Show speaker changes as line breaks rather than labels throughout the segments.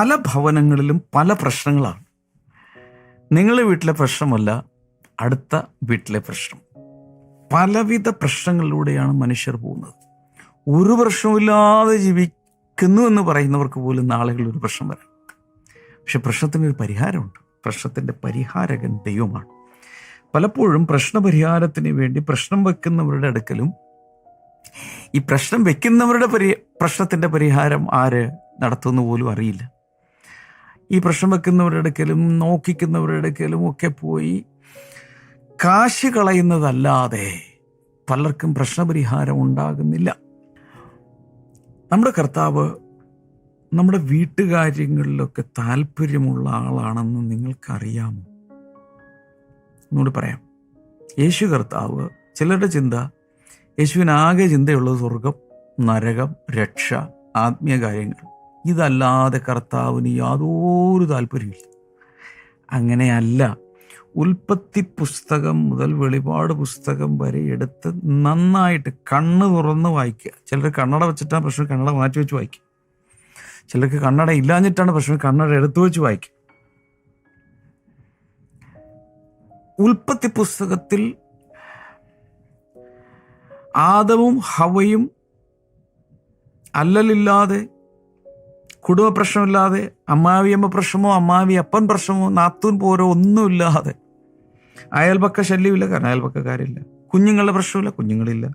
പല ഭവനങ്ങളിലും പല പ്രശ്നങ്ങളാണ്. നിങ്ങളുടെ വീട്ടിലെ പ്രശ്നമല്ല അടുത്ത വീട്ടിലെ പ്രശ്നം. പലവിധ പ്രശ്നങ്ങളിലൂടെയാണ് മനുഷ്യർ പോകുന്നത്. ഒരു പ്രശ്നമില്ലാതെ ജീവിക്കുന്നു എന്ന് പറയുന്നവർക്ക് പോലും നാളുകളിൽ ഒരു പ്രശ്നം വരാം. പക്ഷെ പ്രശ്നത്തിനൊരു പരിഹാരമുണ്ട്. പ്രശ്നത്തിന്റെ പരിഹാരകൻ ദൈവമാണ്. പലപ്പോഴും പ്രശ്നപരിഹാരത്തിന് വേണ്ടി പ്രശ്നം വെക്കുന്നവരുടെ അടുക്കലും ഈ പ്രശ്നം വെക്കുന്നവരുടെ പരി പ്രശ്നത്തിന്റെ പരിഹാരം ആര് നടത്തുമെന്ന് പോലും അറിയില്ല. ഈ പ്രശ്നം വെക്കുന്നവരുടെ അടുക്കലും നോക്കിക്കുന്നവരുടെ അടുക്കലും ഒക്കെ പോയി കാശ് കളയുന്നതല്ലാതെ പലർക്കും പ്രശ്നപരിഹാരം ഉണ്ടാകുന്നില്ല. നമ്മുടെ കർത്താവ് നമ്മുടെ വീട്ടുകാര്യങ്ങളിലൊക്കെ താല്പര്യമുള്ള ആളാണെന്ന് നിങ്ങൾക്കറിയാമോ? എന്നോട് പറയാം. യേശു കർത്താവ് ചിലരുടെ ചിന്ത യേശുവിനാകെ ചിന്തയുള്ളത് സ്വർഗം നരകം രക്ഷ ആത്മീയ കാര്യങ്ങൾ. ഇതല്ലാതെ കർത്താവിന് യാതൊരു താല്പര്യമില്ല അങ്ങനെയല്ല ഉൽപ്പത്തി പുസ്തകം മുതൽ വെളിപാട് പുസ്തകം വരെ എടുത്ത് നന്നായിട്ട് കണ്ണ് തുറന്ന് വായിക്കുക. ചിലർ കണ്ണട വെച്ചിട്ടാണ് പ്രശ്നം കണ്ണട മാറ്റി വെച്ച് വായിക്കുക. ചിലർക്ക് കണ്ണട ഇല്ലാഞ്ഞിട്ടാണ് പ്രശ്നം കണ്ണട എടുത്തു വെച്ച് വായിക്കുക. ഉൽപ്പത്തി പുസ്തകത്തിൽ ആദവും ഹവയും അല്ലലില്ലാതെ കുടുംബ പ്രശ്നമില്ലാതെ അമ്മാവിയമ്മ പ്രശ്നമോ അമ്മാവി അപ്പൻ പ്രശ്നമോ നാത്തൂൻ പോരോ ഒന്നുമില്ലാതെ. അയൽപക്ക ശല്യമില്ല കാരണം അയൽപക്കക്കാരില്ല കുഞ്ഞുങ്ങളുടെ പ്രശ്നമില്ല കുഞ്ഞുങ്ങളില്ല.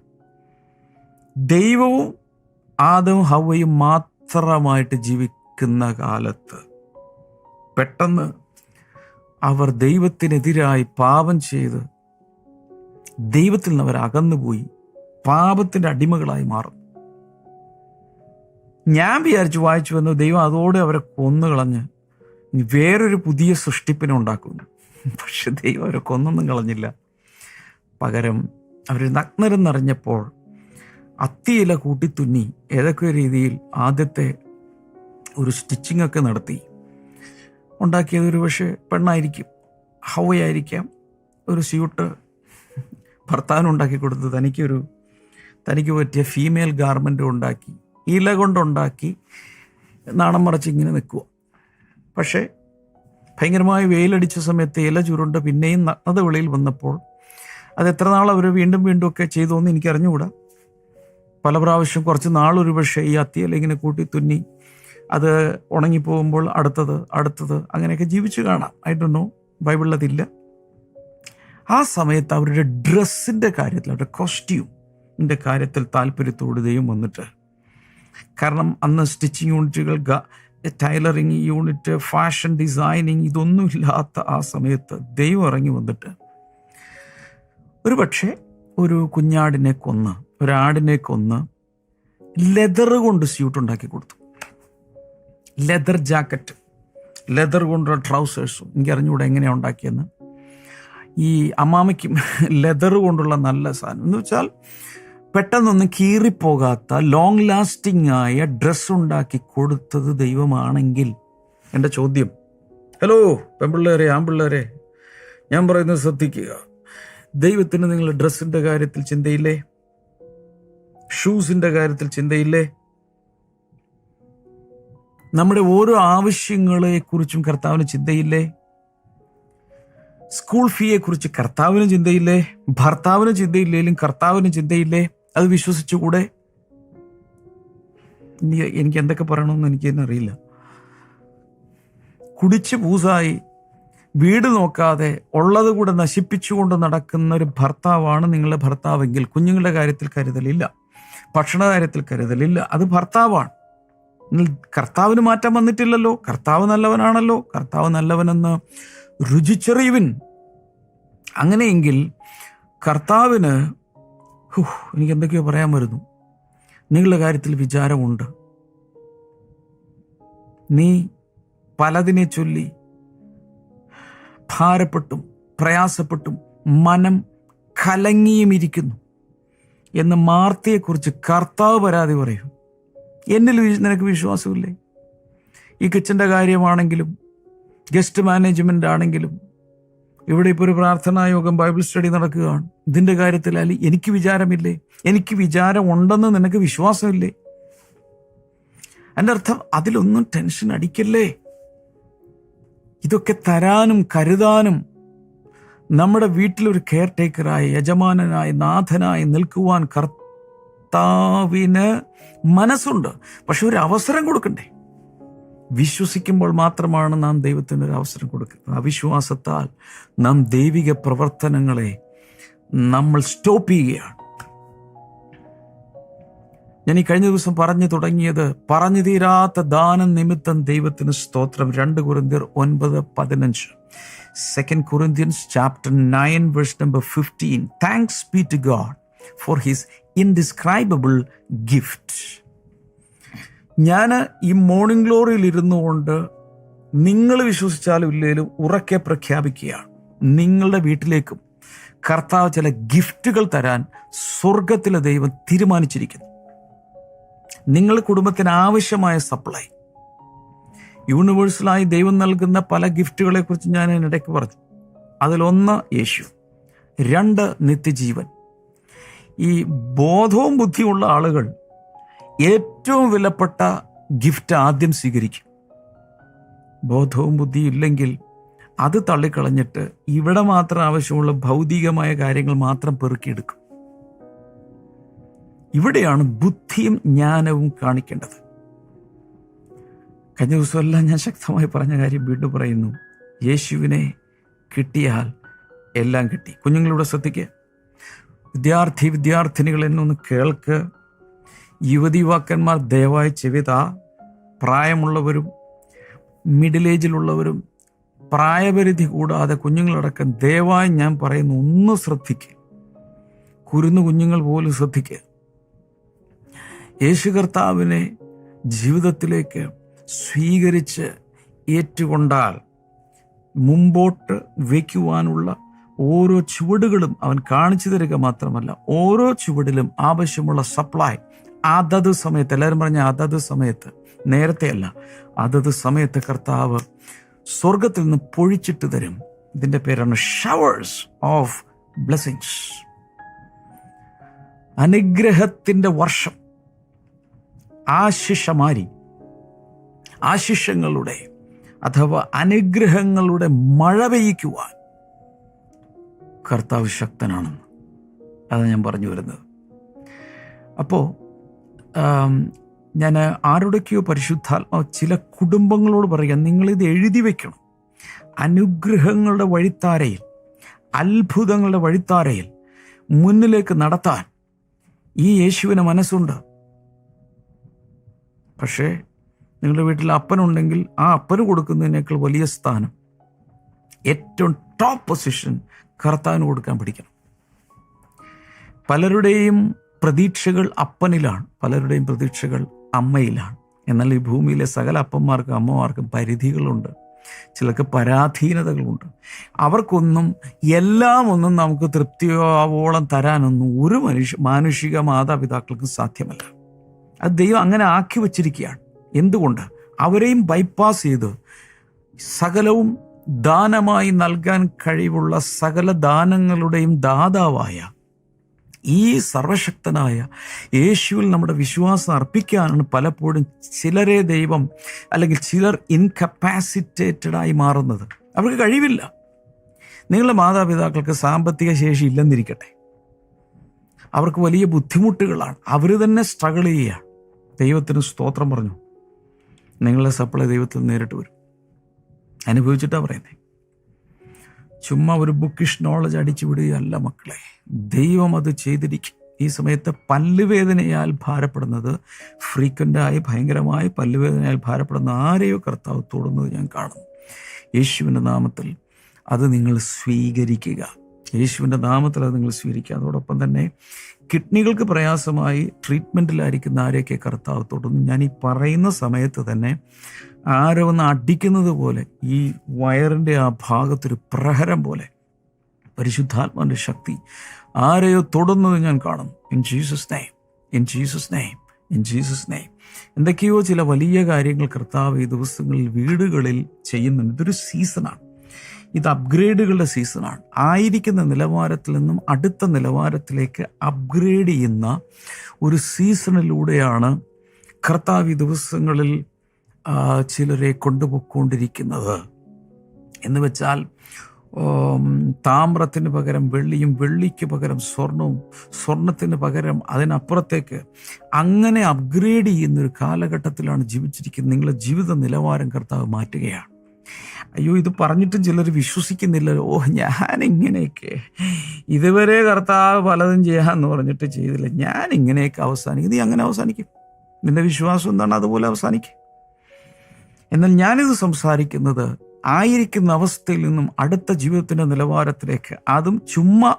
ദൈവവും ആദവും ഹവയും മാത്രമായിട്ട് ജീവിക്കുന്ന കാലത്ത് പെട്ടെന്ന് അവർ ദൈവത്തിനെതിരായി പാപം ചെയ്ത് ദൈവത്തിൽ നിന്ന് അവർ അകന്നുപോയി പാപത്തിന്റെ അടിമകളായി മാറും ഞാൻ വിചാരിച്ചു വായിച്ചു വന്നു ദൈവം അതോടെ അവരെ കൊന്നുകളഞ്ഞ് വേറൊരു പുതിയ സൃഷ്ടിപ്പിനെ ഉണ്ടാക്കുന്നു. പക്ഷെ ദൈവം അവരെ കൊന്നൊന്നും കളഞ്ഞില്ല. പകരം അവർ നഗ്നരം നിറഞ്ഞപ്പോൾ അത്തിയില കൂട്ടിത്തുന്നി ഏതൊക്കെ രീതിയിൽ ആദ്യത്തെ ഒരു സ്റ്റിച്ചിങ് ഒക്കെ നടത്തി. ഉണ്ടാക്കിയത് ഒരു പക്ഷേ പെണ്ണായിരിക്കും. ഹവയായിരിക്കാം. ഒരു സ്യൂട്ട് ഭർത്താവിന് ഉണ്ടാക്കി കൊടുത്ത് തനിക്കൊരു തനിക്ക് പറ്റിയ ഫീമെയിൽ ഗാർമെന്റ് ഉണ്ടാക്കി. ഇല കൊണ്ടുണ്ടാക്കി നാണം മറച്ച് ഇങ്ങനെ നിൽക്കുക. പക്ഷേ ഭയങ്കരമായ വെയിലടിച്ച സമയത്ത് ഇല ചുരുണ്ട് പിന്നെയും നഗ്നത വെളിയിൽ വന്നപ്പോൾ അത് എത്ര നാൾ അവർ വീണ്ടും വീണ്ടും ഒക്കെ ചെയ്തു എന്ന് എനിക്ക് അറിഞ്ഞുകൂടാ പല പ്രാവശ്യം കുറച്ച് നാളൊരു പക്ഷേ ഈ അത്തിയില ഇങ്ങനെ കൂട്ടി തുന്നി അത് ഉണങ്ങിപ്പോകുമ്പോൾ അടുത്തത് അടുത്തത് അങ്ങനെയൊക്കെ ജീവിച്ചു കാണാം. I do know. ബൈബിളിലതില്ല. ആ സമയത്ത് അവരുടെ ഡ്രസ്സിന്റെ കാര്യത്തിൽ അവരുടെ കോസ്റ്റ്യൂമിന്റെ കാര്യത്തിൽ താല്പര്യത്തോടുകയും വന്നിട്ട് കാരണം അന്ന് സ്റ്റിച്ചിങ് യൂണിറ്റുകൾ ടൈലറിങ് യൂണിറ്റ് ഫാഷൻ ഡിസൈനിങ് ഇതൊന്നുമില്ലാത്ത ആ സമയത്ത് ദൈവം ഇറങ്ങി വന്നിട്ട് ഒരു പക്ഷേ ഒരു കുഞ്ഞാടിനെ കൊന്ന് ഒരാടിനെ കൊന്ന് ലെതർ കൊണ്ട് സ്യൂട്ട് ഉണ്ടാക്കി കൊടുത്തു. ലെതർ ജാക്കറ്റ് ലെതർ കൊണ്ടുള്ള ട്രൗസേഴ്സും എനിക്ക് അറിഞ്ഞുകൂടെ എങ്ങനെയാണ് ഉണ്ടാക്കിയെന്ന്. ഈ അമ്മാമയ്ക്കും ലെതർ കൊണ്ടുള്ള നല്ല സാധനം എന്ന് വെച്ചാൽ പെട്ടെന്നൊന്നും കീറിപ്പോകാത്ത ലോങ് ലാസ്റ്റിംഗ് ആയ ഡ്രസ്സ് ഉണ്ടാക്കി കൊടുത്തത് ദൈവമാണെങ്കിൽ എന്റെ ചോദ്യം. ഹലോ പെമ്പിള്ളേരെ ആൺപിള്ളേരെ ഞാൻ പറയുന്നത് ശ്രദ്ധിക്കുക. ദൈവത്തിന് നിങ്ങൾ ഡ്രസ്സിന്റെ കാര്യത്തിൽ ചിന്തയില്ലേ? ഷൂസിന്റെ കാര്യത്തിൽ ചിന്തയില്ലേ? നമ്മുടെ ഓരോ ആവശ്യങ്ങളെ കുറിച്ചും കർത്താവിന് ചിന്തയില്ലേ? സ്കൂൾ ഫീയെ കുറിച്ച് കർത്താവിന് ചിന്തയില്ലേ? ഭർത്താവിന് ചിന്തയില്ലേലും കർത്താവിന് ചിന്തയില്ലേ? അത് വിശ്വസിച്ചുകൂടെ? എനിക്ക് എന്തൊക്കെ പറയണമെന്ന് എനിക്ക് അറിയില്ല. കുടിച്ച് പൂസായി വീട് നോക്കാതെ ഉള്ളത് കൂടെ നശിപ്പിച്ചുകൊണ്ട് നടക്കുന്ന ഒരു ഭർത്താവാണ് നിങ്ങളുടെ ഭർത്താവെങ്കിൽ കുഞ്ഞുങ്ങളുടെ കാര്യത്തിൽ കരുതലില്ല. ഭക്ഷണ കാര്യത്തിൽ കരുതലില്ല. അത് ഭർത്താവാണ്. കർത്താവിന് മാറ്റം വന്നിട്ടില്ലല്ലോ. കർത്താവ് നല്ലവനാണല്ലോ. കർത്താവ് നല്ലവനെന്ന് രുചിച്ചെറിയുവിൻ. അങ്ങനെയെങ്കിൽ കർത്താവിന് ഹു, എനിക്ക് എന്തൊക്കെയോ പറയാൻ വരുന്നു. നിങ്ങളുടെ കാര്യത്തിൽ വിചാരമുണ്ട്. നീ പലതിനെ ചൊല്ലി ഭാരപ്പെട്ടും പ്രയാസപ്പെട്ടും മനം കലങ്ങിയും ഇരിക്കുന്നു എന്ന് മാർത്തിയെക്കുറിച്ച് കർത്താവ് പരാതി പറയും. എന്നിൽ നിനക്ക് വിശ്വാസമില്ലേ? ഈ കിച്ചന്റെ കാര്യമാണെങ്കിലും ഗസ്റ്റ് മാനേജ്മെന്റ് ആണെങ്കിലും ഇവിടെ ഇപ്പോൾ ഒരു പ്രാർത്ഥനാ യോഗം ബൈബിൾ സ്റ്റഡി നടക്കുകയാണ്. ഇതിന്റെ കാര്യത്തിൽ അല്ലെ എനിക്ക് വിചാരമില്ലേ? എനിക്ക് വിചാരം ഉണ്ടെന്ന് നിനക്ക് വിശ്വാസമില്ലേ? എന്റെ അർത്ഥം അതിലൊന്നും ടെൻഷൻ അടിക്കല്ലേ? ഇതൊക്കെ തരാനും കരുതാനും നമ്മുടെ വീട്ടിലൊരു കെയർ ടേക്കറായി യജമാനനായി നാഥനായി നിൽക്കുവാൻ കർത്താവിന് മനസ്സുണ്ട്. പക്ഷെ ഒരു അവസരം കൊടുക്കണ്ടേ? വിശ്വസിക്കുമ്പോൾ മാത്രമാണ് നാം ദൈവത്തിന് ഒരു അവസരം കൊടുക്കുന്നത്. അവിശ്വാസത്താൽ നാം ദൈവിക പ്രവർത്തനങ്ങളെ നമ്മൾ സ്റ്റോപ്പ് ചെയ്യുകയാണ്. ഞാൻ ഈ കഴിഞ്ഞ ദിവസം പറഞ്ഞു തുടങ്ങിയത് പറഞ്ഞു തീരാത്ത ദാനം നിമിത്തം ദൈവത്തിന് സ്തോത്രം. രണ്ട് കുറിന്തിയർ ഒൻപത് പതിനഞ്ച്. Second Corinthians chapter nine verse number fifteen thanks be to God for his indescribable gift ഞാൻ ഈ മോർണിംഗ് ഗ്ലോറിയിൽ ഇരുന്നു കൊണ്ട് നിങ്ങൾ വിശ്വസിച്ചാലും ഇല്ലെങ്കിലും ഉറക്കെ പ്രഖ്യാപിക്കുകയാണ്. നിങ്ങളുടെ വീട്ടിലേക്കും കർത്താവ് ചില ഗിഫ്റ്റുകൾ തരാൻ സ്വർഗത്തിലെ ദൈവം തീരുമാനിച്ചിരിക്കുന്നു. നിങ്ങളുടെ കുടുംബത്തിന് ആവശ്യമായ സപ്ലൈ യൂണിവേഴ്സലായി ദൈവം നൽകുന്ന പല ഗിഫ്റ്റുകളെ കുറിച്ച് ഞാൻ ഇടയ്ക്ക് പറഞ്ഞു. അതിലൊന്ന് യേശു രണ്ട് നിത്യജീവൻ. ഈ ബോധവും ബുദ്ധിയുള്ള ആളുകൾ ഏറ്റവും വിലപ്പെട്ട ഗിഫ്റ്റ് ആദ്യം സ്വീകരിക്കും. ബോധവും ബുദ്ധിയും ഇല്ലെങ്കിൽ അത് തള്ളിക്കളഞ്ഞിട്ട് ഇവിടെ മാത്രം ആവശ്യമുള്ള ഭൗതികമായ കാര്യങ്ങൾ മാത്രം പെറുക്കിയെടുക്കും. ഇവിടെയാണ് ബുദ്ധിയും ജ്ഞാനവും കാണിക്കേണ്ടത്. കഴിഞ്ഞ ദിവസമെല്ലാം ഞാൻ ശക്തമായി പറഞ്ഞ കാര്യം വീണ്ടും പറയുന്നു. യേശുവിനെ കിട്ടിയാൽ എല്ലാം കിട്ടി. കുഞ്ഞുങ്ങളുടെ ശ്രദ്ധിക്കുക വിദ്യാർത്ഥി വിദ്യാർത്ഥിനികൾ എന്നൊന്ന് കേൾക്ക്. യുവതി യുവാക്കന്മാർ ദയവായി ചെവിത. പ്രായമുള്ളവരും മിഡിൽ ഏജിലുള്ളവരും പ്രായപരിധി കൂടാതെ കുഞ്ഞുങ്ങളടക്കം ദയവായി ഞാൻ പറയുന്ന ഒന്ന് ശ്രദ്ധിക്കുക കുരുന്നു കുഞ്ഞുങ്ങൾ പോലും ശ്രദ്ധിക്കുക യേശു കർത്താവിനെ ജീവിതത്തിലേക്ക് സ്വീകരിച്ച് ഏറ്റുകൊണ്ടാൽ മുമ്പോട്ട് വയ്ക്കുവാനുള്ള ഓരോ ചുവടുകളും അവൻ കാണിച്ചു തരിക മാത്രമല്ല ഓരോ ചുവടിലും ആവശ്യമുള്ള സപ്ലൈ അതത് സമയത്ത് എല്ലാവരും പറഞ്ഞ അതത് സമയത്ത് നേരത്തെ അല്ല അതത് സമയത്ത് കർത്താവ് സ്വർഗത്തിൽ നിന്ന് പൊഴിച്ചിട്ട് തരും. ഇതിന്റെ പേരാണ് ഷവേഴ്സ് ഓഫ് ബ്ലെസ്സിങ്സ് അനുഗ്രഹത്തിന്റെ വർഷം ആശിഷമാരി ആശിഷങ്ങളുടെ അഥവാ അനുഗ്രഹങ്ങളുടെ മഴ പെയ്യ്ക്കുവാൻ കർത്താവ് ശക്തനാണെന്ന്. അതാണ് ഞാൻ പറഞ്ഞു വരുന്നത്. അപ്പോൾ ഞാൻ ആരുടെക്കെയോ പരിശുദ്ധാത്മാവ് ചില കുടുംബങ്ങളോട് പറയുക നിങ്ങളിത് എഴുതി വയ്ക്കണം അനുഗ്രഹങ്ങളുടെ വഴിത്താരയിൽ അത്ഭുതങ്ങളുടെ വഴിത്താരയിൽ മുന്നിലേക്ക് നടത്താൻ ഈ യേശുവിന് മനസ്സുണ്ട്. പക്ഷേ നിങ്ങളുടെ വീട്ടിൽ അപ്പനുണ്ടെങ്കിൽ ആ അപ്പന് കൊടുക്കുന്നതിനേക്കാൾ വലിയ സ്ഥാനം ഏറ്റവും ടോപ്പ് പൊസിഷൻ കർത്താവിന് കൊടുക്കാൻ പഠിക്കണം. പലരുടെയും പ്രതീക്ഷകൾ അപ്പനിലാണ് പലരുടെയും പ്രതീക്ഷകൾ അമ്മയിലാണ്. എന്നാൽ ഈ ഭൂമിയിലെ സകല അപ്പന്മാർക്കും അമ്മമാർക്കും പരിധികളുണ്ട്. ചിലർക്ക് പരാധീനതകളുണ്ട്. അവർക്കൊന്നും എല്ലാം ഒന്നും നമുക്ക് തൃപ്തിയാവോളം തരാനൊന്നും ഒരു മനുഷ്യ മാനുഷിക മാതാപിതാക്കൾക്കും സാധ്യമല്ല. അത് ദൈവം അങ്ങനെ ആക്കി വച്ചിരിക്കുകയാണ്. എന്തുകൊണ്ട്? അവരെയും ബൈപ്പാസ് ചെയ്ത് സകലവും ദാനമായി നൽകാൻ കഴിവുള്ള സകല ദാനങ്ങളുടെയും ദാതാവായ ഈ സർവശക്തനായ യേശുവിൽ നമ്മുടെ വിശ്വാസം അർപ്പിക്കാനാണ് പലപ്പോഴും ചിലരെ ദൈവം അല്ലെങ്കിൽ ചിലർ ഇൻകപ്പാസിറ്റേറ്റഡ് ആയി മാറുന്നത്. അവർക്ക് കഴിവില്ല. നിങ്ങളുടെ മാതാപിതാക്കൾക്ക് സാമ്പത്തിക ശേഷി ഇല്ലെന്നിരിക്കട്ടെ. അവർക്ക് വലിയ ബുദ്ധിമുട്ടുകളാണ്. അവർ തന്നെ സ്ട്രഗിൾ ചെയ്യുക. ദൈവത്തിന് സ്തോത്രം പറഞ്ഞു. നിങ്ങളുടെ സപ്ലൈ ദൈവത്തിൽ നേരിട്ട് വരും. അനുഭവിച്ചിട്ടാണ് പറയുന്നത് ചുമ്മാ ഒരു ബുക്കിഷ് നോളജ് അടിച്ചു വിടുകയല്ല മക്കളെ. ദൈവം അത് ചെയ്തിരിക്കും ഈ സമയത്ത് പല്ലുവേദനയാൽ ഭാരപ്പെടുന്നത് ഫ്രീക്വന്റായി ഭയങ്കരമായി പല്ലുവേദനയാൽ ഭാരപ്പെടുന്ന ആരെയോ കർത്താവ് തൊടുന്നത് ഞാൻ കാണുന്നു. യേശുവിന്റെ നാമത്തിൽ അത് നിങ്ങൾ സ്വീകരിക്കുക. യേശുവിന്റെ നാമത്തിൽ അത് നിങ്ങൾ സ്വീകരിക്കുക. അതോടൊപ്പം തന്നെ കിഡ്നികൾക്ക് പ്രയാസമായി ട്രീറ്റ്മെന്റിലായിരിക്കുന്ന ആരെയൊക്കെ കർത്താവ് തൊടുന്നു? ഞാൻ ഈ പറയുന്ന സമയത്ത് തന്നെ ആരോ ഒന്ന് അടിക്കുന്നത് പോലെ ഈ വയറിന്റെ ആ ഭാഗത്തൊരു പ്രഹരം പോലെ പരിശുദ്ധാത്മാവിന്റെ ശക്തി ആരെയോ തൊടുന്നത് ഞാൻ കാണും in Jesus name in Jesus name in Jesus name എന്തൊക്കെയോ ചില വലിയ കാര്യങ്ങൾ കർത്താവ് ഈ ദിവസങ്ങളിൽ വീടുകളിൽ ചെയ്യുന്നുണ്ട്. ഇതൊരു സീസണാണ് ഇത് അപ്ഗ്രേഡുകളുടെ സീസണാണ് ആയിരിക്കുന്ന നിലവാരത്തിൽ നിന്നും അടുത്ത നിലവാരത്തിലേക്ക് അപ്ഗ്രേഡ് ചെയ്യുന്ന ഒരു സീസണിലൂടെയാണ് കർത്താവ് ഈ ദിവസങ്ങളിൽ ചിലരെ കൊണ്ടുപോയിക്കൊണ്ടിരിക്കുന്നത്. എന്ന് വെച്ചാൽ താമ്രത്തിന് പകരം വെള്ളിയും വെള്ളിക്ക് പകരം സ്വർണവും സ്വർണത്തിന് പകരം അതിനപ്പുറത്തേക്ക് അങ്ങനെ അപ്ഗ്രേഡ് ചെയ്യുന്നൊരു കാലഘട്ടത്തിലാണ് ജീവിച്ചിരിക്കുന്നത്. നിങ്ങളുടെ ജീവിത നിലവാരം കർത്താവ് മാറ്റുകയാണ്. അയ്യോ ഇത് പറഞ്ഞിട്ടും ചിലർ വിശ്വസിക്കുന്നില്ല. ഓ ഞാൻ ഇങ്ങനെയൊക്കെ ഇതുവരെ കർത്താവ് പലതും ചെയ്യാമെന്ന് പറഞ്ഞിട്ട് ചെയ്തില്ല. ഞാൻ ഇങ്ങനെയൊക്കെ അവസാനിക്കും. നീ അങ്ങനെ അവസാനിക്കും. നിന്റെ വിശ്വാസം എന്താണ്? അതുപോലെ അവസാനിക്കും. എന്നാൽ ഞാനിത് സംസാരിക്കുന്നത് ആയിരിക്കുന്ന അവസ്ഥയിൽ നിന്നും അടുത്ത ജീവിതത്തിന്റെ നിലവാരത്തിലേക്ക്. അതും ചുമ്മാ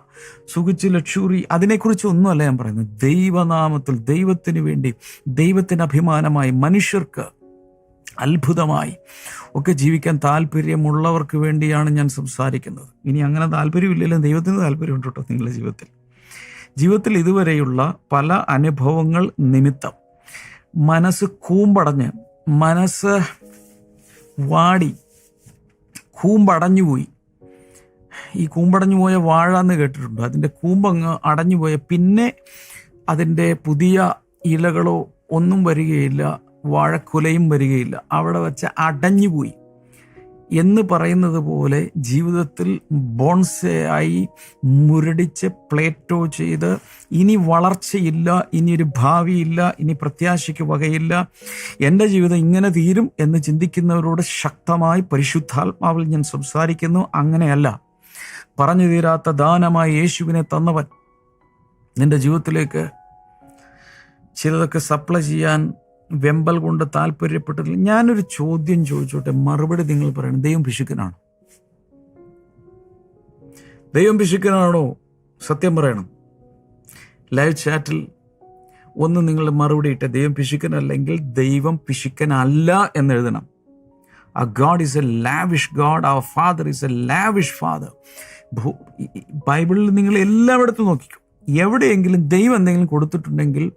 സുഖിച്ച് ലക്ഷൂറി അതിനെക്കുറിച്ച് ഒന്നുമല്ല ഞാൻ പറയുന്നത്. ദൈവനാമത്തിൽ ദൈവത്തിന് വേണ്ടി ദൈവത്തിന് അഭിമാനമായി മനുഷ്യർക്ക് അത്ഭുതമായി ഒക്കെ ജീവിക്കാൻ താല്പര്യമുള്ളവർക്ക് വേണ്ടിയാണ് ഞാൻ സംസാരിക്കുന്നത്. ഇനി അങ്ങനെ താല്പര്യമില്ലല്ലോ ദൈവത്തിന് താല്പര്യമുണ്ട് കേട്ടോ നിങ്ങളുടെ ജീവിതത്തിൽ. ജീവിതത്തിൽ ഇതുവരെയുള്ള പല അനുഭവങ്ങൾ നിമിത്തം മനസ്സ് കൂമ്പടഞ്ഞ് മനസ്സ് വാടി. കൂമ്പടഞ്ഞുപോയി. ഈ കൂമ്പടഞ്ഞു പോയ വാഴ എന്ന് കേട്ടിട്ടുണ്ട്. അതിന്റെ കൂമ്പങ്ങ് അടഞ്ഞു പോയ പിന്നെ അതിന്റെ പുതിയ ഇലകളോ ഒന്നും വരികയില്ല വാഴക്കുലയും വരികയില്ല. അവിടെ വെച്ച് അടഞ്ഞുപോയി. എന്ന് പറയുന്നത് പോലെ ജീവിതത്തിൽ ബോൺസയായി മുരടിച്ച് പ്ലേറ്റോ ചെയ്ത് ഇനി വളർച്ചയില്ല ഇനി ഒരു ഭാവിയില്ല ഇനി പ്രത്യാശയ്ക്ക് വകയില്ല. എന്റെ ജീവിതം ഇങ്ങനെ തീരും എന്ന് ചിന്തിക്കുന്നവരോട് ശക്തമായി പരിശുദ്ധാത്മാവിൽ ഞാൻ സംസാരിക്കുന്നു. അങ്ങനെയല്ല. പറഞ്ഞു തീരാത്ത ദാനമായി യേശുവിനെ തന്നവൻ നിന്റെ ജീവിതത്തിലേക്ക് ചിലതൊക്കെ സപ്ലൈ ചെയ്യാൻ വെമ്പൽ കൊണ്ട് താല്പര്യപ്പെട്ടിട്ടില്ല. ഞാനൊരു ചോദ്യം ചോദിച്ചോട്ടെ. മറുപടി നിങ്ങൾ പറയണം. ദൈവം പിശുക്കനാണോ ദൈവം പിശുക്കനാണോ സത്യം പറയണം. ലൈവ് ചാറ്റിൽ ഒന്ന് നിങ്ങൾ മറുപടി ഇട്ട്. ദൈവം പിശുക്കനല്ലെങ്കിൽ ദൈവം പിശുക്കനല്ല എന്ന് എഴുതണം ആ God is a lavish God our father is a lavish father ബൈബിളിൽ നിങ്ങൾ എല്ലായിടത്തും നോക്കിക്കും. എവിടെയെങ്കിലും ദൈവം എന്തെങ്കിലും കൊടുത്തിട്ടുണ്ടെങ്കിൽ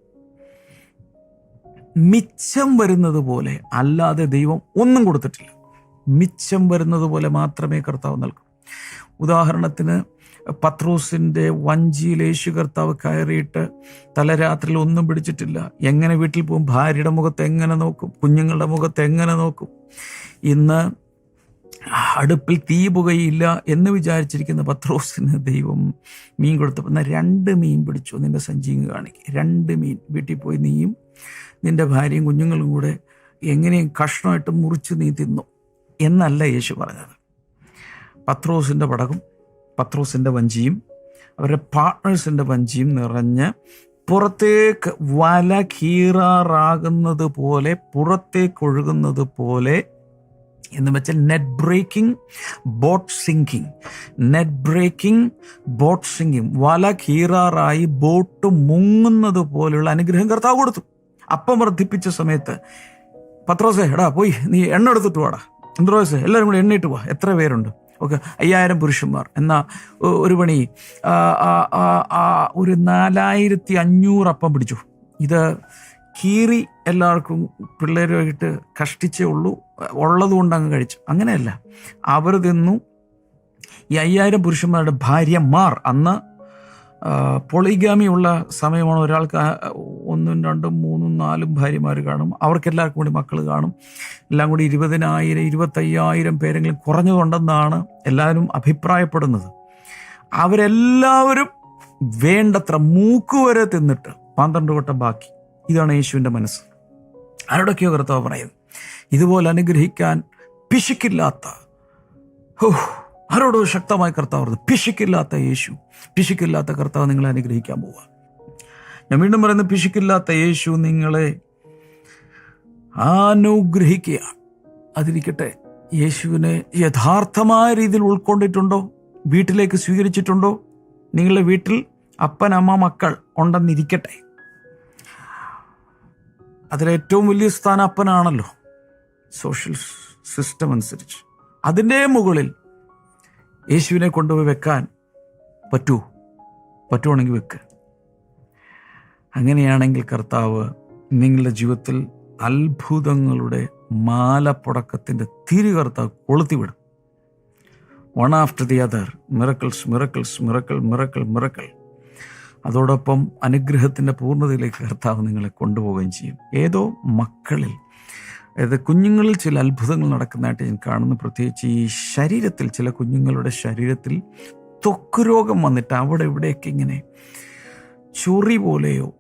മിച്ചം വരുന്നത് പോലെ അല്ലാതെ ദൈവം ഒന്നും കൊടുത്തിട്ടില്ല. മിച്ചം വരുന്നത് പോലെ മാത്രമേ കർത്താവ് നൽകൂ. ഉദാഹരണത്തിന് പത്രോസിന്റെ വഞ്ചിയിൽ യേശു കർത്താവ് കയറിയിട്ട് തലരാത്രിയിൽ ഒന്നും പിടിച്ചിട്ടില്ല. എങ്ങനെ വീട്ടിൽ പോകും? ഭാര്യയുടെ മുഖത്ത് എങ്ങനെ നോക്കും? കുഞ്ഞുങ്ങളുടെ മുഖത്ത് എങ്ങനെ നോക്കും? ഇന്ന് അടുപ്പിൽ തീ പുകയില്ല എന്ന് വിചാരിച്ചിരിക്കുന്ന പത്രോസിന് ദൈവം മീൻ കൊടുത്തപ്പോൾ രണ്ട് മീൻ പിടിച്ചു? നിന്റെ സഞ്ചിങ് കാണിക്കുക രണ്ട് മീൻ വീട്ടിൽ പോയി നീയും നിന്റെ ഭാര്യയും കുഞ്ഞുങ്ങളും കൂടെ എങ്ങനെയും കഷ്ണമായിട്ട് മുറിച്ച് നീ തിന്നു. എന്നല്ല യേശു പറഞ്ഞത്. പത്രോസിന്റെ പടകും പത്രോസിന്റെ വഞ്ചിയും അവരുടെ പാർട്ട്നേഴ്സിന്റെ വഞ്ചിയും നിറഞ്ഞ് പുറത്തേക്ക് വല കീറാറാകുന്നത് പോലെ പുറത്തേക്ക് ഒഴുകുന്നത് പോലെ എന്ന് വെച്ചാൽ net breaking boat sinking net breaking boat sinking വല കീറാറായി ബോട്ട് മുങ്ങുന്നത് പോലെയുള്ള അനുഗ്രഹം കർത്താവ് കൊടുത്തു. അപ്പം വർദ്ധിപ്പിച്ച സമയത്ത് പത്രോസേ എടാ പോയി നീ എണ്ണ എടുത്തിട്ട് വാടാ. എന്ത്രോസേ എല്ലാവരും കൂടി എണ്ണയിട്ട് പോവാ എത്ര പേരുണ്ട്? ഓക്കെ അയ്യായിരം പുരുഷന്മാർ. എന്ന ഒരു പണി. ഒരു നാലായിരത്തി അഞ്ഞൂറ് അപ്പം പിടിച്ചു. ഇത് കീറി എല്ലാവർക്കും പിള്ളേരുമായിട്ട് കഷ്ടിച്ചേ ഉള്ളൂ. ഉള്ളതുകൊണ്ട് അങ്ങ് കഴിച്ചു. അങ്ങനെയല്ല. അവർ തിന്നു. ഈ അയ്യായിരം പുരുഷന്മാരുടെ ഭാര്യമാർ അന്ന് പൊളിഗാമി ഉള്ള സമയമാണ് ഒരാൾക്ക് ഒന്നും രണ്ടും മൂന്നും നാലും ഭാര്യമാർ കാണും. അവർക്കെല്ലാവർക്കും കൂടി മക്കൾ കാണും. എല്ലാം കൂടി ഇരുപതിനായിരം ഇരുപത്തയ്യായിരം പേരെങ്കിലും കുറഞ്ഞതുണ്ടെന്നാണ് എല്ലാവരും അഭിപ്രായപ്പെടുന്നത്. അവരെല്ലാവരും വേണ്ടത്ര മൂക്കുവരെ തിന്നിട്ട് പന്ത്രണ്ട് വട്ടം ബാക്കി. ഇതാണ് യേശുവിന്റെ മനസ്സ്. ആരോടൊക്കെയോ കർത്താവ് പറയുന്നത് ഇതുപോലെ അനുഗ്രഹിക്കാൻ പിശുക്കില്ലാത്ത ആരോടോ ശക്തമായ കർത്താവ് പറഞ്ഞു പിശുക്കില്ലാത്ത യേശു പിശുക്കില്ലാത്ത കർത്താവ് നിങ്ങളെ അനുഗ്രഹിക്കാൻ പോവുക ഞാൻ വീണ്ടും പറയുന്ന പിശുക്കില്ലാത്ത യേശു നിങ്ങളെ അനുഗ്രഹിക്കുക അതിരിക്കട്ടെ യേശുവിനെ യഥാർത്ഥമായ രീതിയിൽ ഉൾക്കൊണ്ടിട്ടുണ്ടോ? വീട്ടിലേക്ക് സ്വീകരിച്ചിട്ടുണ്ടോ? നിങ്ങളുടെ വീട്ടിൽ അപ്പൻ അമ്മ മക്കൾ ഉണ്ടെന്നിരിക്കട്ടെ. അതിലേറ്റവും വലിയ സ്ഥാനം അപ്പനാണല്ലോ സോഷ്യൽ സിസ്റ്റം അനുസരിച്ച്. അതിന്റെ മുകളിൽ യേശുവിനെ കൊണ്ടുപോയി വെക്കാൻ പറ്റുമോ പറ്റുവാണെങ്കിൽ വെക്ക്. അങ്ങനെയാണെങ്കിൽ കർത്താവ് നിങ്ങളുടെ ജീവിതത്തിൽ അത്ഭുതങ്ങളുടെ മാലപ്പുടക്കത്തിന്റെ തിരി കർത്താവ് കൊളുത്തിവിടും. One after the other miracles miracles miracle miracle miracle അതോടൊപ്പം അനുഗ്രഹത്തിന്റെ പൂർണതയിലേക്ക് കർത്താവ് നിങ്ങളെ കൊണ്ടുപോവുകയും ചെയ്യും. ഏതോ മക്കളിൽ അതായത് കുഞ്ഞുങ്ങളിൽ ചില അത്ഭുതങ്ങൾ നടക്കുന്നതായിട്ട് ഞാൻ കാണുന്നു. പ്രത്യേകിച്ച് ഈ ശരീരത്തിൽ ചില കുഞ്ഞുങ്ങളുടെ ശരീരത്തിൽ ത്വക്ക് രോഗം വന്നിട്ട് അവിടെ ഇവിടെയൊക്കെ ഇങ്ങനെ ചൊറി പോലെയോ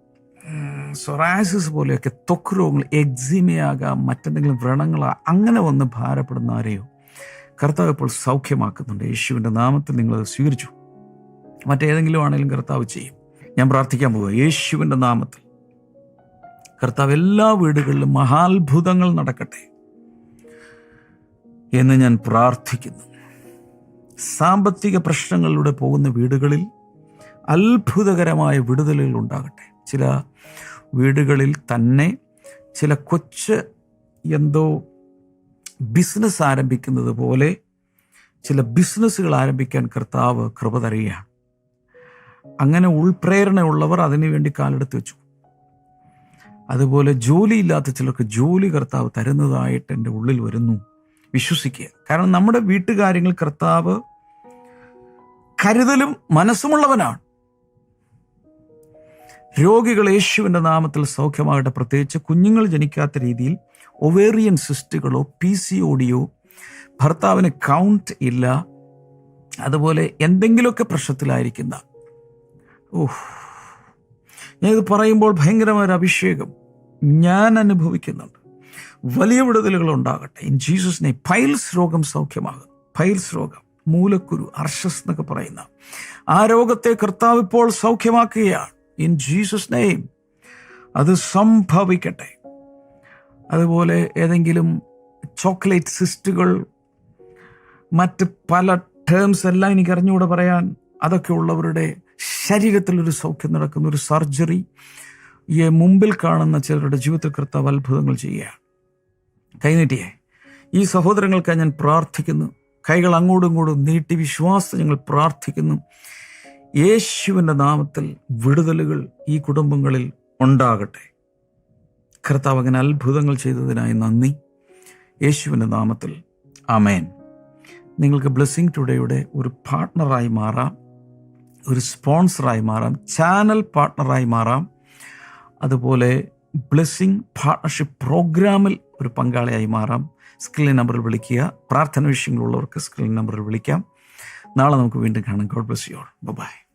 സൊറാസിസ് പോലെയൊക്കെ ത്വക്ക് രോഗങ്ങൾ എക്സിമയാകാം മറ്റെന്തെങ്കിലും വ്രണങ്ങളാ അങ്ങനെ വന്ന് ഭാരപ്പെടുന്ന ആരെയോ കർത്താവ് ഇപ്പോൾ സൗഖ്യമാക്കുന്നുണ്ട്. യേശുവിന്റെ നാമത്തിൽ നിങ്ങളത് സ്വീകരിച്ചു. മറ്റേതെങ്കിലും ആണെങ്കിലും കർത്താവ് ചെയ്യും. ഞാൻ പ്രാർത്ഥിക്കാൻ പോവുക യേശുവിന്റെ നാമത്തിൽ. കർത്താവ് എല്ലാ വീടുകളിലും മഹാത്ഭുതങ്ങൾ നടക്കട്ടെ എന്ന് ഞാൻ പ്രാർത്ഥിക്കുന്നു. സാമ്പത്തിക പ്രശ്നങ്ങളിലൂടെ പോകുന്ന വീടുകളിൽ അത്ഭുതകരമായ വിടുതലുകൾ ഉണ്ടാകട്ടെ. ചില വീടുകളിൽ തന്നെ ചില കൊച്ച് എന്തോ ബിസിനസ് ആരംഭിക്കുന്നത് പോലെ ചില ബിസിനസ്സുകൾ ആരംഭിക്കാൻ കർത്താവ് കൃപ തരികയാണ്. അങ്ങനെ ഉൾപ്രേരണയുള്ളവർ അതിനുവേണ്ടി കാലെടുത്ത് വെച്ചു. അതുപോലെ ജോലിയില്ലാത്ത ചിലർക്ക് ജോലി കർത്താവ് തരുന്നതായിട്ട് എന്റെ ഉള്ളിൽ വരുന്നു. വിശ്വസിക്കുക. കാരണം നമ്മുടെ വീട്ടുകാര്യങ്ങൾ കർത്താവ് കരുതലും മനസ്സുമുള്ളവനാണ്. രോഗികൾ യേശുവിന്റെ നാമത്തിൽ സൗഖ്യമാകട്ടെ. പ്രത്യേകിച്ച് കുഞ്ഞുങ്ങൾ ജനിക്കാത്ത രീതിയിൽ ഒവേറിയൻ സിസ്റ്റുകളോ പി സി ഒടിയോ ഭർത്താവിന് കൗണ്ട് ഇല്ല. അതുപോലെ എന്തെങ്കിലുമൊക്കെ പ്രശ്നത്തിലായിരിക്കുന്ന. ഓഹ്. ഞാനിത് പറയുമ്പോൾ ഭയങ്കരമായ ഒരു അഭിഷേകം. ഞാൻ അനുഭവിക്കുന്നുണ്ട്. വലിയ വിടുതലുകൾ ഉണ്ടാകട്ടെ. ഇൻ ജീസസ് നെയ് പൈൽസ് രോഗം സൗഖ്യമാകും പൈൽസ് രോഗം മൂലക്കുരു അർഷസ് എന്നൊക്കെ പറയുന്ന. ആ രോഗത്തെ കർത്താവ് ഇപ്പോൾ സൗഖ്യമാക്കുകയാണ്. ഇൻ ജീസസ് നെയ്മ് അത് സംഭവിക്കട്ടെ. അതുപോലെ ഏതെങ്കിലും ചോക്ലേറ്റ് സിസ്റ്റുകൾ മറ്റ് പല ടേംസ് എല്ലാം എനിക്ക് അറിഞ്ഞുകൂടെ പറയാൻ. അതൊക്കെ ഉള്ളവരുടെ ശരീരത്തിൽ ഒരു സൗഖ്യം നടക്കുന്ന ഒരു സർജറി. ഈ മുമ്പിൽ കാണുന്ന ചിലരുടെ ജീവിതത്തിൽ കർത്താവ് അത്ഭുതങ്ങൾ ചെയ്യുകയാണ്. കൈനീട്ടിയേ ഈ സഹോദരങ്ങൾക്കായി ഞാൻ പ്രാർത്ഥിക്കുന്നു. കൈകൾ അങ്ങോട്ടും ഇങ്ങോട്ടും നീട്ടി വിശ്വാസം ഞങ്ങൾ പ്രാർത്ഥിക്കുന്നു. യേശുവിന്റെ നാമത്തിൽ വിടുതലുകൾ ഈ കുടുംബങ്ങളിൽ ഉണ്ടാകട്ടെ. കർത്താവ് അങ്ങനെ അത്ഭുതങ്ങൾ ചെയ്തതിനായി നന്ദി. യേശുവിന്റെ നാമത്തിൽ അമേൻ നിങ്ങൾക്ക് ബ്ലെസ്സിങ് ടുഡേയുടെ ഒരു പാർട്ട്ണറായി മാറാം. ഒരു സ്പോൺസറായി മാറാം. ചാനൽ പാർട്ട്ണറായി മാറാം. അതുപോലെ ബ്ലെസ്സിങ് പാർട്ണർഷിപ്പ് പ്രോഗ്രാമിൽ ഒരു പങ്കാളിയായി മാറാം. സ്ക്രീൻ നമ്പറിൽ വിളിക്കുക. പ്രാർത്ഥന വിഷയങ്ങളുള്ളവർക്ക് സ്ക്രീൻ നമ്പറിൽ വിളിക്കാം. നാളെ നമുക്ക് വീണ്ടും കാണാം. God bless you all bye